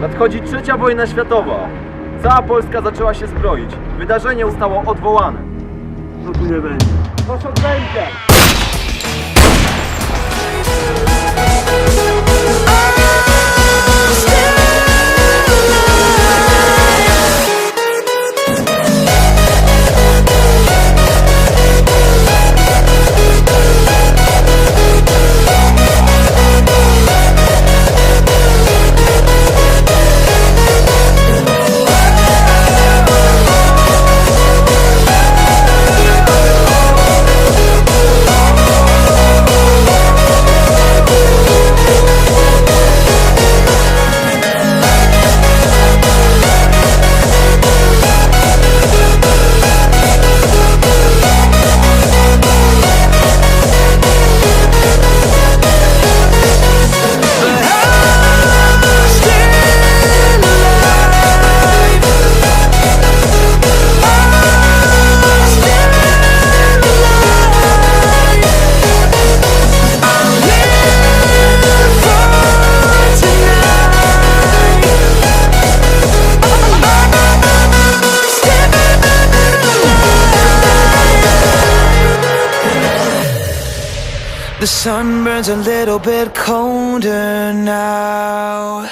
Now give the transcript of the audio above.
Nadchodzi trzecia wojna światowa. Cała Polska zaczęła się zbroić. Wydarzenie zostało odwołane. Co tu nie będzie? Proszę będzie! The sun burns a little bit colder now.